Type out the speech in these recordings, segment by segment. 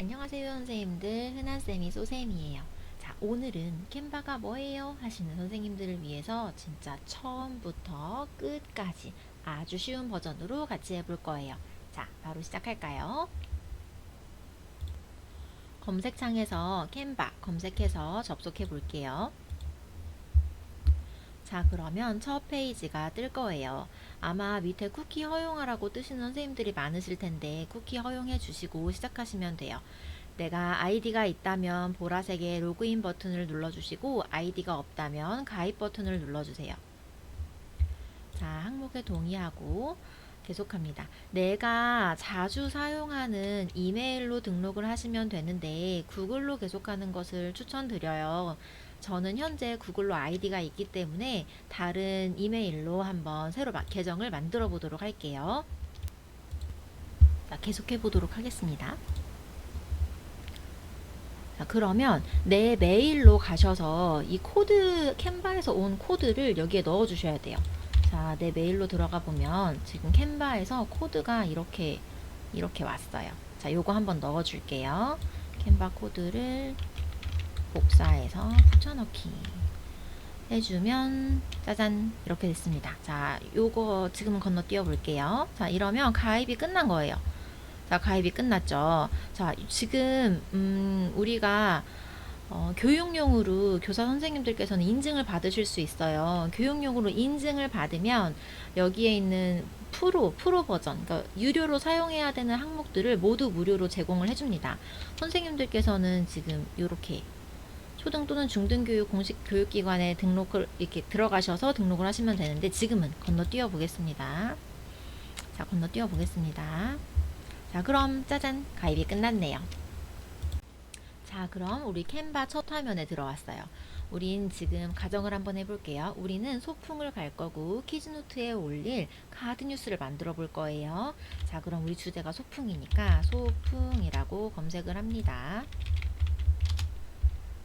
안녕하세요 선생님들. 흔한쌤이 소쌤이에요. 자 오늘은 캔바가 뭐예요? 하시는 선생님들을 위해서 진짜 처음부터 끝까지 아주 쉬운 버전으로 같이 해볼 거예요. 자 바로 시작할까요? 검색창에서 캔바 검색해서 접속해 볼게요 자 그러면 첫 페이지가 뜰 거예요 아마 밑에 쿠키 허용하라고 뜨시는 선생님들이 많으실 텐데 쿠키 허용해 주시고 시작하시면 돼요. 내가 아이디가 있다면 보라색의 로그인 버튼을 눌러주시고 아이디가 없다면 가입 버튼을 눌러주세요. 자 항목에 동의하고 계속합니다. 내가 자주 사용하는 이메일로 등록을 하시면 되는데 구글로 계속하는 것을 추천드려요. 저는 현재 구글로 아이디가 있기 때문에 다른 이메일로 한번 새로 마- 계정을 만들어 보도록 할게요. 자, 계속해 보도록 하겠습니다. 자, 그러면 내 메일로 가셔서 이 코드 캔바에서 온 코드를 여기에 넣어 주셔야 돼요. 자, 내 메일로 들어가 보면 지금 캔바에서 코드가 이렇게 이렇게 왔어요. 자, 요거 한번 넣어 줄게요. 캔바 코드를 복사해서 붙여넣기 해주면 짜잔 이렇게 됐습니다. 자, 요거 지금은 건너뛰어 볼게요. 자, 이러면 가입이 끝난 거예요. 자, 가입이 끝났죠. 자, 지금 음, 우리가 어, 교육용으로 교사 선생님들께서는 인증을 받으실 수 있어요. 교육용으로 인증을 받으면 여기에 있는 프로, 프로 버전, 그러니까 유료로 사용해야 되는 항목들을 모두 무료로 제공을 해줍니다. 선생님들께서는 지금 이렇게 초등 또는 중등 교육 공식 교육기관에 등록을 이렇게 들어가셔서 등록을 하시면 되는데 지금은 건너뛰어 보겠습니다. 자, 건너뛰어 보겠습니다. 자, 그럼 짜잔 가입이 끝났네요. 자, 그럼 우리 캔바 첫 화면에 들어왔어요. 우린 지금 가정을 한번 해볼게요. 우리는 소풍을 갈 거고 키즈노트에 올릴 카드 뉴스를 만들어 볼 거예요. 자, 그럼 우리 주제가 소풍이니까 소풍이라고 검색을 합니다.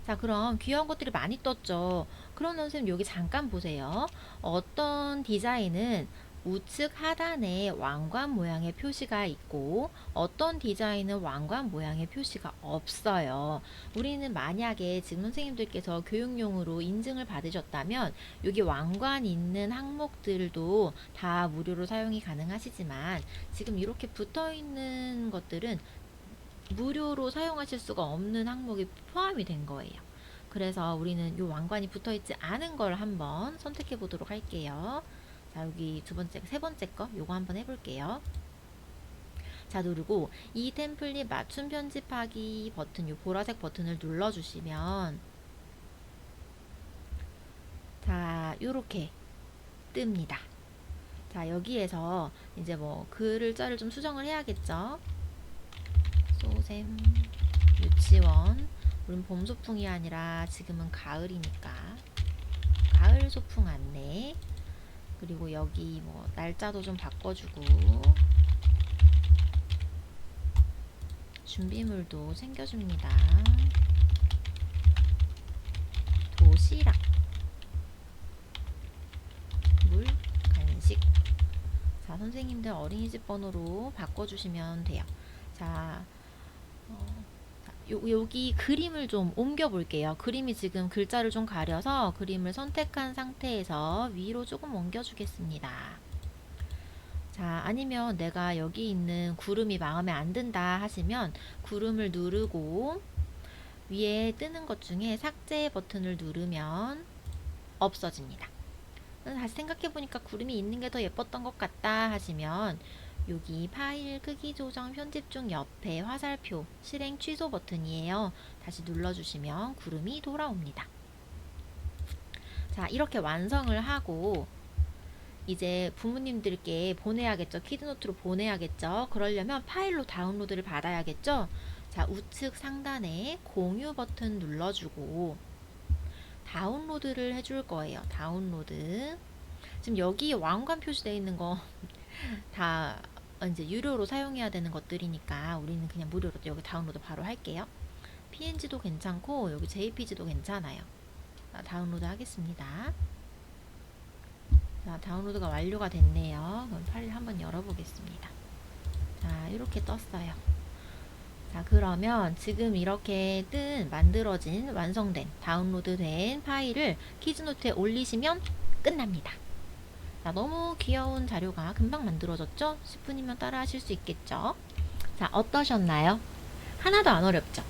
자, 그럼 귀여운 것들이 많이 떴죠. 그러면 선생님 여기 잠깐 보세요. 어떤 디자인은 우측 하단에 왕관 모양의 표시가 있고 어떤 디자인은 왕관 모양의 표시가 없어요. 우리는 만약에 지금 선생님들께서 교육용으로 인증을 받으셨다면 여기 왕관 있는 항목들도 다 무료로 사용이 가능하시지만 지금 이렇게 붙어 있는 것들은 무료로 사용하실 수가 없는 항목이 포함이 된 거예요. 그래서 우리는 이 왕관이 붙어 있지 않은 걸 한번 선택해 보도록 할게요. 자, 여기 두 번째, 세 번째 거 요거 한번 해 볼게요. 자, 누르고 이 템플릿 맞춤 편집하기 버튼, 요 보라색 버튼을 눌러 주시면 자, 요렇게 뜹니다. 자, 여기에서 이제 뭐 글을 자를 좀 수정을 해야겠죠. 소샘 유치원. 우린 봄 소풍이 아니라 지금은 가을이니까. 가을 소풍 안내. 그리고 여기 뭐 날짜도 좀 바꿔주고. 준비물도 챙겨줍니다. 도시락. 물 간식. 자 선생님들 어린이집 번호로 바꿔주시면 돼요. 자, 요, 여기 그림을 좀 옮겨 볼게요. 그림이 지금 글자를 좀 가려서 그림을 선택한 상태에서 위로 조금 옮겨 주겠습니다. 자, 아니면 내가 여기 있는 구름이 마음에 안 든다 하시면 구름을 누르고 위에 뜨는 것 중에 삭제 버튼을 누르면 없어집니다. 다시 생각해 보니까 구름이 있는 게 더 예뻤던 것 같다 하시면 여기 파일 크기 조정 편집 중 옆에 화살표 실행 취소 버튼이에요. 다시 눌러주시면 구름이 돌아옵니다. 자, 이렇게 완성을 하고 이제 부모님들께 보내야겠죠. 키드노트로 보내야겠죠. 그러려면 파일로 다운로드를 받아야겠죠. 자, 우측 상단에 공유 버튼 눌러주고 다운로드를 해줄 거예요. 다운로드. 지금 여기 왕관 표시되어 있는 거 다 이제 유료로 사용해야 되는 것들이니까 우리는 그냥 무료로 여기 다운로드 바로 할게요. PNG도 괜찮고 여기 JPG도 괜찮아요. 자, 다운로드 하겠습니다. 자, 다운로드가 완료가 됐네요. 그럼 파일 한번 열어보겠습니다. 자, 이렇게 떴어요. 자, 그러면 지금 이렇게 뜬, 만들어진, 완성된, 다운로드 된 파일을 키즈노트에 올리시면 끝납니다. 자, 너무 귀여운 자료가 금방 만들어졌죠? 10분이면 따라 하실 수 있겠죠? 자, 어떠셨나요? 하나도 안 어렵죠?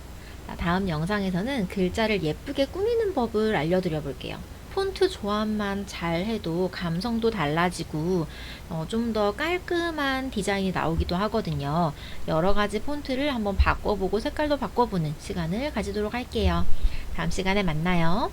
자, 다음 영상에서는 글자를 예쁘게 꾸미는 법을 알려드려 볼게요. 폰트 조합만 잘 해도 감성도 달라지고 어, 좀 더 깔끔한 디자인이 나오기도 하거든요. 여러 가지 폰트를 한번 바꿔보고 색깔도 바꿔보는 시간을 가지도록 할게요. 다음 시간에 만나요.